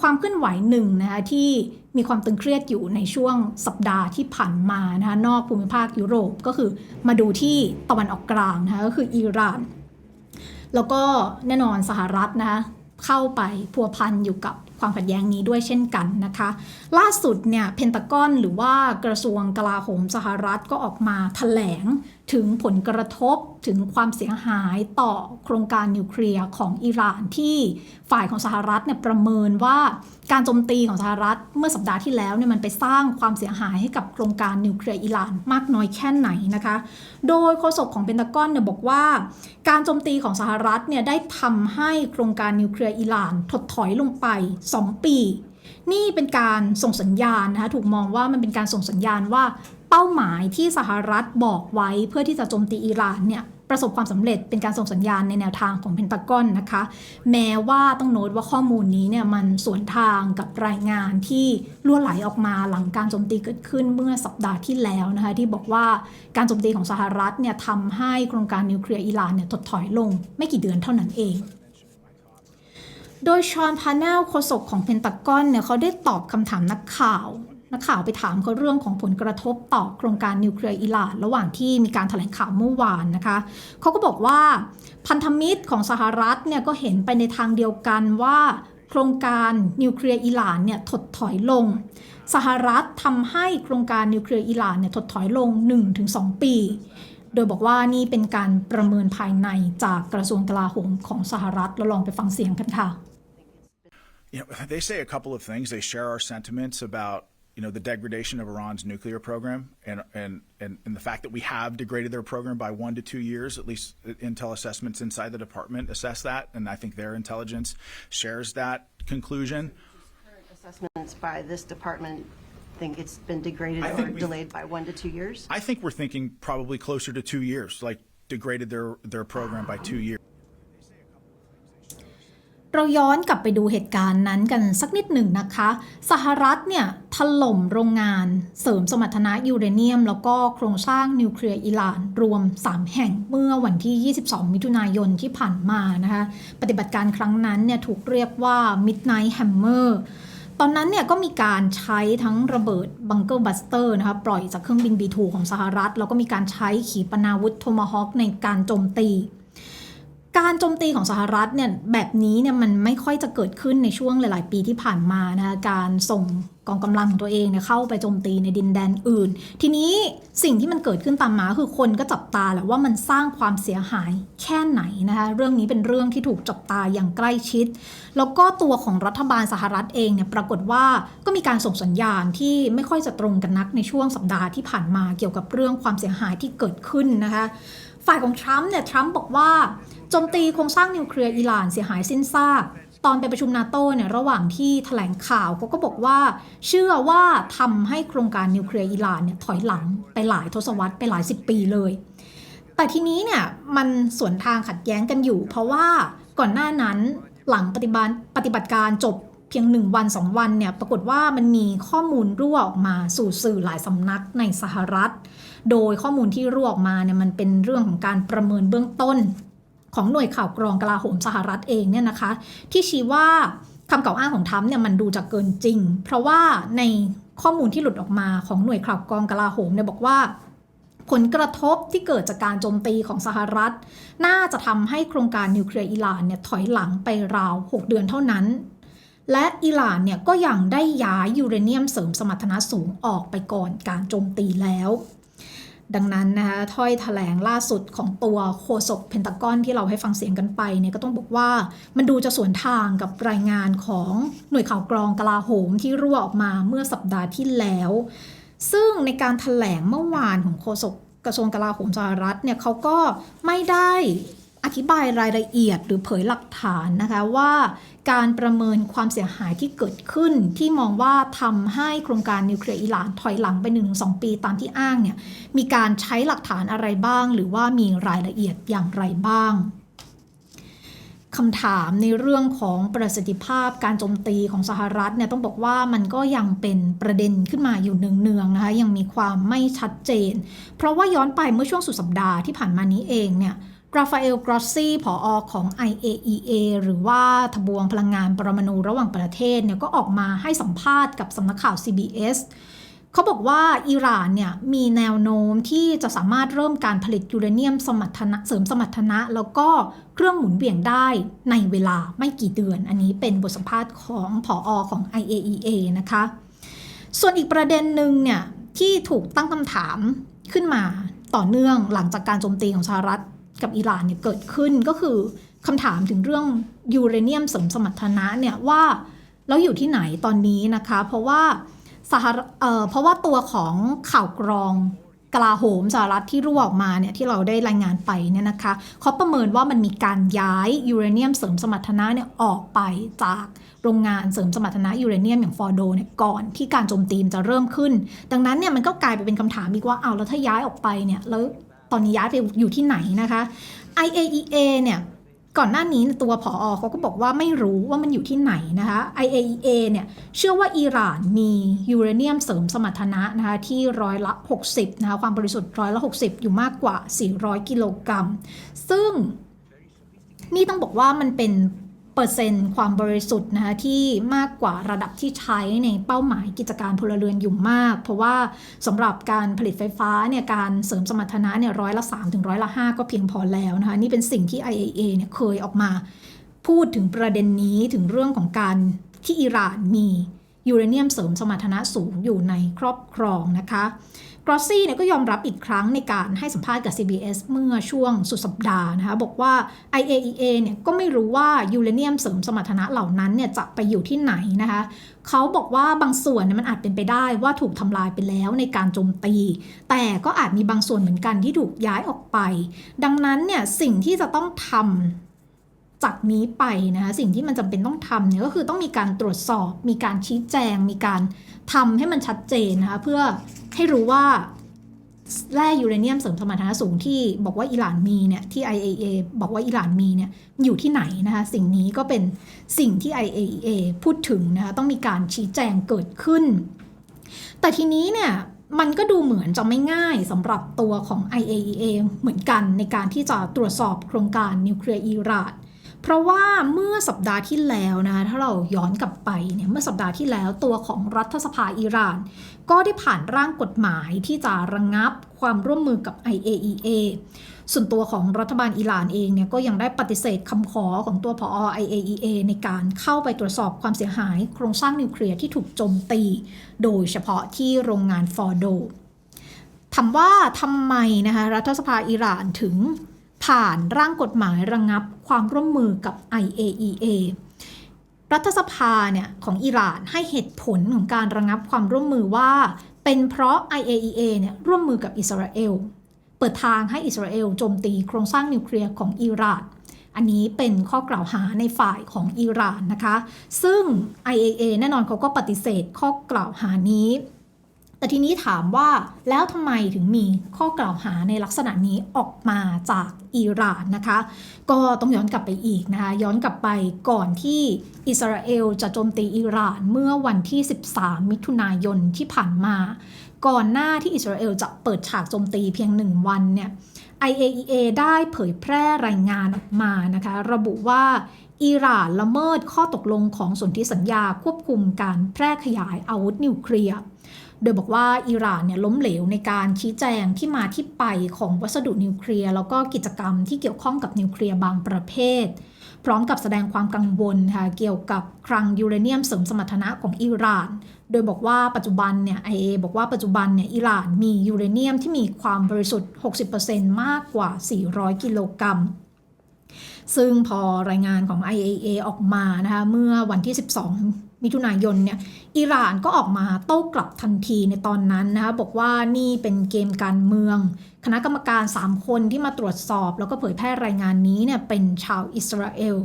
ความเคลื่อนไหวหนึ่งนะคะที่มีความตึงเครียดอยู่ในช่วงสัปดาห์ที่ผ่านมานะคะนอกภูมิภาคยุโรปก็คือมาดูที่ตะวันออกกลางนะคะก็คืออิหร่าน แล้วก็แน่นอนสหรัฐนะคะเข้าไปพัวพันอยู่กับความขัดแย้งนี้ด้วยเช่นกันนะคะ ล่าสุดเนี่ยเพนตากอนหรือว่ากระทรวงกลาโหมสหรัฐก็ออกมาถแถลงถึงผลกระทบถึงความเสียหายต่อโครงการนิวเคลียร์ของอิหร่านที่ฝ่ายของสหรัฐเนี่ยประเมินว่าการโจมตีของสหรัฐเมื่อสัปดาห์ที่แล้วเนี่ยมันไปสร้างความเสียหายให้กับโครงการนิวเคลียร์อิหร่านมากน้อยแค่ไหนนะคะ โดยโฆษกของเพนตากอนเนี่ยบอกว่าการโจมตีของสหรัฐเนี่ยได้ทำให้โครงการนิวเคลียร์อิหร่านถดถอยลงไป 2 ปี นี่เป็นการส่งสัญญาณนะคะถูกมองว่ามันเป็นการส่งสัญญาณว่าเป้าหมายที่สหรัฐบอกไว้เพื่อที่จะโจมตีอิหร่านเนี่ยประสบความสำเร็จเป็นการส่งสัญญาณในแนวทางของเพนตากอนนะคะ แม้ว่าต้องโน้ตว่าข้อมูลนี้เนี่ยมันสวนทางกับรายงานที่ล่วไหลออกมาหลังการโจมตีเกิดขึ้นเมื่อสัปดาห์ที่แล้วนะคะที่บอกว่าการโจมตีของสหรัฐเนี่ยทำให้โครงการนิวเคลียร์อิหร่านเนี่ยถดถอยลง ไม่กี่เดือนเท่านั้นเอง โดยชอนพาเนลโฆษกของเพนตากอนเนี่ยเขาได้ตอบคำถามนักข่าวนักข่าวไปถามเขาเรื่องของผลกระทบต่อโครงการนิวเคลียร์อิหร่านระหว่างที่มีการถแถลงข่าวเมื่อวานนะคะ เขาก็บอกว่าพันธมิตรของสหรัฐเนี่ยก็เห็นไปในทางเดียวกันว่า โครงการนิวเคลียร์อิหร่านเนี่ยถดถอยลง สหรัฐทำให้โครงการนิวเคลียร์อิหร่านเนี่ยถดถอยลง 1-2 ปี โดยบอกว่านี่เป็นการประเมินภายในจากกระทรวงกลาโหมของสหรัฐเราลองไปฟังเสียงกันค่ะ You know, they say a couple of things. They share our sentiments about you know the degradation of Iran's nuclear program and and and, and the fact that we have degraded their program by one to two years. At least intel assessments inside the department assess that, and I think their intelligence shares that conclusion. Current assessments by this department think it's been degraded I or think we- delayed by one to two years? I think we're thinking probably closer to two years, like degraded their their program by two years. เราย้อนกลับไปดูเหตุการณ์นั้นกันสักนิดหนึ่งนะคะ สหรัฐเนี่ยถล่มโรงงานเสริมสมรรถนะยูเรเนียม แล้วก็โครงสร้างนิวเคลียร์อิหร่านรวม 3 แห่งเมื่อวันที่ 22 มิถุนายนที่ผ่านมานะคะ ปฏิบัติการครั้งนั้นเนี่ยถูกเรียกว่า Midnight Hammer ต อนนั้นเนี่ยก็มีการใช้ทั้งระเบิดบังเกอร์บัสเตอร์นะคะปล่อยจากเครื่องบิน B2 ของสหรัฐ แล้วก็มีการใช้ขีปนาวุธโทมาฮอคในการโจมตี การโจมตีของสหรัฐเนี่ยแบบนี้เนี่ยมันไม่ค่อยจะเกิดขึ้นในช่วงหลาย ๆ ปีที่ผ่านมานะคะการส่งกองกำลังของตัวเองเนี่ยเข้าไปโจมตีในดินแดนอื่น ทีนี้สิ่งที่มันเกิดขึ้นตามมาคือคนก็จับตาแหละว่ามันสร้างความเสียหายแค่ไหนนะคะเรื่องนี้เป็นเรื่องที่ถูกจับตาอย่างใกล้ชิด แล้วก็ตัวของรัฐบาลสหรัฐเองเนี่ยปรากฏว่าก็มีการส่งสัญญาณที่ไม่ค่อยจะตรงกันนักในช่วงสัปดาห์ที่ผ่านมาเกี่ยวกับเรื่องความเสียหายที่เกิดขึ้นนะคะฝ่ายของทรัมป์เนี่ยทรัมป์บอกว่า จมตีโครงสร้างนิวเคลียร์อิหร่านเสียหายสิ้นซาก ตอนไปประชุมนาโตเนี่ยระหว่างที่แถลงข่าวเขาก็บอกว่า เชื่อว่าทำให้โครงการนิวเคลียร์อิหร่านเนี่ยถอยหลังไปหลายทศวรรษไปหลายสิบปีเลย แต่ทีนี้เนี่ยมันสวนทางขัดแย้งกันอยู่ เพราะว่าก่อนหน้านั้นหลังปฏิบัติปฏิบัติการจบเพียงหนึ่งวันสองวันเนี่ยปรากฏว่ามันมีข้อมูลรั่วออกมาสู่สื่อหลายสำนักในสหรัฐ โดยข้อมูลที่รั่วออกมาเนี่ยมันเป็นเรื่องของการประเมินเบื้องต้น ของหน่วยข่าวกรองกลาโหมสหรัฐเองเนี่ยนะคะ ที่ชี้ว่าคำกล่าวอ้างของทรัมป์เนี่ยมันดูจะเกินจริง เพราะว่าในข้อมูลที่หลุดออกมาของหน่วยข่าวกรองกลาโหมเนี่ยบอกว่า ผลกระทบที่เกิดจากการโจมตีของสหรัฐ น่าจะทำให้โครงการนิวเคลียร์อิหร่านเนี่ยถอยหลังไปราว 6 เดือนเท่านั้น และอิหร่านเนี่ยก็ยังได้ย้ายยูเรเนียมเสริมสมรรถนะสูงออกไปก่อนการโจมตีแล้ว ดังนั้นนะคะถ้อยแถลงล่าสุดของตัวโฆษกเพนตากอนที่เราให้ฟังเสียงกันไปเนี่ยก็ต้องบอกว่ามันดูจะสวนทางกับรายงานของหน่วยข่าวกรองกลาโหมที่รั่วออกมาเมื่อสัปดาห์ที่แล้ว ซึ่งในการถแถลงเมื่อวานของโฆษกกระทรวงกลาโหมสหรัฐเนี่ยเขาก็ไม่ได้ อธิบายรายละเอียดหรือเผยหลักฐานนะคะว่าการประเมินความเสียหายที่เกิดขึ้นที่มองว่าทำให้โครงการนิวเคลียร์อิหร่านถอยหลังไป1-2ปีตามที่อ้างเนี่ยมีการใช้หลักฐานอะไรบ้าง หรือว่ามีรายละเอียดอย่างไรบ้างคำถามในเรื่องของประสิทธิภาพการโจมตีของสหรัฐเนี่ยต้องบอกว่ามันก็ยังเป็นประเด็นขึ้นมาอยู่เนืองๆนะคะยังมีความไม่ชัดเจน เพราะว่าย้อนไปเมื่อช่วงสุดสัปดาห์ที่ผ่านมานี้เองเนี่ย ราฟาเอลกรอสซี่ผออของ IAEA หรือว่าทบวงพลังงานปรมาณูระหว่างประเทศเนี่ยก็ออกมาให้สัมภาษณ์กับสำนักข่าว CBS เขาบอกว่าอิหร่านเนี่ยมีแนวโน้มที่จะสามารถเริ่มการผลิตยูเรเนียมสมรรถนะเสริมสมรรถนะ แล้วก็เครื่องหมุนเวียงได้ในเวลาไม่กี่เดือน อันนี้เป็นบทสัมภาษณ์ของผออของ IAEA นะคะ ส่วนอีกประเด็นหนึ่งเนี่ยที่ถูกตั้งคำถามขึ้นมาต่อเนื่องหลังจากการโจมตีของสหรัฐ กับอิหร่านเนี่ยเกิดขึ้นก็คือคำถามถึงเรื่องยูเรเนียมเสริมสมรรถนะเนี่ยว่าแล้วอยู่ที่ไหนตอนนี้นะคะ เพราะว่าสหรเอ่อเพราะว่าตัวของข่าวกรองกลาโหมสหรัฐที่รั่วออกมาเนี่ยที่เราได้รายงานไปเนี่ยนะคะเขาประเมินว่ามันมีการย้ายยูเรเนียมเสริมสมรรถนะเนี่ยออกไปจากโรงงานเสริมสมรรถนะยูเรเนียมอย่างฟอร์โดเนี่ยก่อนที่การโจมตีมจะเริ่มขึ้น ดังนั้นเนี่ยมันก็กลายไปเป็นคำถามอีกว่าเอาแล้วถ้าย้ายออกไปเนี่ยแล้ว ตอนนี้ย้ายไปอยู่ที่ไหนนะคะ IAEA เนี่ยก่อนหน้านี้ตัวผออเขาก็บอกว่าไม่รู้ว่ามันอยู่ที่ไหนนะคะ IAEA เนี่ยเชื่อว่าอิหร่านมียูเรเนียมเสริมสมรรถนะนะคะที่ร้อยละ 60นะคะความบริสุทธิ์ร้อยละ 60 อยู่มากกว่า 400 กิโลกรัม ซึ่งนี่ต้องบอกว่ามันเป็น เปอร์เซ็นต์ความบริสุทธิ์นะคะที่มากกว่าระดับที่ใช้ในเป้าหมายกิจการพลเรือนอยู่มาก เพราะว่าสำหรับการผลิตไฟฟ้าเนี่ยการเสริมสมรรถนะเนี่ยร้อยละ3ถึงร้อยละ5ก็เพียงพอแล้วนะคะนี่เป็นสิ่งที่ IAA เนี่ยเคยออกมา พูดถึงประเด็นนี้ถึงเรื่องของการที่อิหร่านมี ยูเรเนียมเสริมสมรรถนะสูงอยู่ในครอบครองนะคะกรอสซี่เนี่ยก็ยอมรับอีกครั้งในการให้สัมภาษณ์กับ CBS เมื่อช่วงสุดสัปดาห์นะคะบอกว่า IAEA เนี่ยก็ไม่รู้ว่ายูเรเนียมเสริมสมรรถนะเหล่านั้นเนี่ยจะไปอยู่ที่ไหนนะคะเขาบอกว่าบางส่วนเนี่ยมันอาจเป็นไปได้ว่าถูกทำลายไปแล้วในการโจมตี แต่ก็อาจมีบางส่วนเหมือนกันที่ถูกย้ายออกไป ดังนั้นเนี่ยสิ่งที่จะต้องทำ จากนี้ไปนะคะสิ่งที่มันจำเป็นต้องทำเนี่ยก็คือต้องมีการตรวจสอบ มีการชี้แจง มีการทำให้มันชัดเจนนะคะเพื่อให้รู้ว่าแร่ยูเรเนียมเสริมสมรรถนะสูงที่บอกว่าอิหร่านมีเนี่ยที่ IAEA บอกว่าอิหร่านมีเนี่ยอยู่ที่ไหนนะคะสิ่งนี้ก็เป็นสิ่งที่ IAEA พูดถึงนะคะต้องมีการชี้แจงเกิดขึ้น แต่ทีนี้เนี่ยมันก็ดูเหมือนจะไม่ง่ายสำหรับตัวของ IAEA เหมือนกันในการที่จะตรวจสอบโครงการนิวเคลียร์อิหร่าน เพราะว่าเมื่อสัปดาห์ที่แล้วนะคะถ้าเราย้อนกลับไปเนี่ยเมื่อสัปดาห์ที่แล้วตัวของรัฐสภาอิหร่าน ก็ได้ผ่านร่างกฎหมายที่จะระงงับความร่วมมือกับ IAEA ส่วนตัวของรัฐบาลอิหร่านเองเนี่ยก็ยังได้ปฏิเสธคำขอของตัวผอ IAEA ในการเข้าไปตรวจสอบความเสียหายโครงสร้างนิวเคลียร์ที่ถูกโจมตี โดยเฉพาะที่โรงงานฟอร์โดถามว่าทำไมนะคะรัฐสภาอิหร่านถึง ผ่านร่างกฎหมายระงงับความร่วมมือกับ IAEA รัฐสภาเนี่ยของอิหร่านให้เหตุผลของการระงงับความร่วมมือว่า เป็นเพราะ IAEA เนี่ยร่วมมือกับอิสราเอลเปิดทางให้อิสราเอลโจมตีโครงสร้างนิวเคลียร์ของอิหร่านอันนี้เป็นข้อกล่าวหาในฝ่ายของอิหร่านนะคะ ซึ่ง IAEA แน่นอนเขาก็ปฏิเสธข้อกล่าวหานี้ แต่ทีนี้ถามว่าแล้วทำไมถึงมีข้อกล่าวหาในลักษณะนี้ออกมาจากอิหร่านนะคะ ก็ต้องย้อนกลับไปอีกนะคะ ย้อนกลับไปก่อนที่อิสราเอลจะโจมตีอิหร่านเมื่อวันที่ 13 มิถุนายนที่ผ่านมา ก่อนหน้าที่อิสราเอลจะเปิดฉากโจมตีเพียงหนึ่งวันเนี่ย IAEA ได้เผยแพร่รายงานออกมานะคะ ระบุว่าอิหร่านละเมิดข้อตกลงของสนธิสัญญาควบคุมการแพร่ขยายอาวุธนิวเคลียร์ โดยบอกว่าอิหร่านเนี่ยล้มเหลวในการชี้แจงที่มาที่ไปของวัสดุนิวเคลียร์แล้วก็กิจกรรมที่เกี่ยวข้องกับนิวเคลียร์บางประเภท พร้อมกับแสดงความกังวลค่ะเกี่ยวกับคลังยูเรเนียมเสริมสมรรถนะของอิหร่าน โดยบอกว่าปัจจุบันเนี่ย IA บอกว่าปัจจุบันเนี่ยอิหร่านมียูเรเนียมที่มีความบริสุทธิ์ 60%มากกว่า 400 กิโลกรัมซึ่งพอรายงานของ IAA ออกมานะคะเมื่อวันที่ 12 มิถุนายนเนี่ยอิหร่านก็ออกมาโต้กลับทันทีในตอนนั้นนะคะบอกว่านี่เป็นเกมการเมือง คณะกรรมการ 3 คนที่มาตรวจสอบ แล้วก็เผยแพร่รายงานนี้เนี่ยเป็นชาวอิสราเอล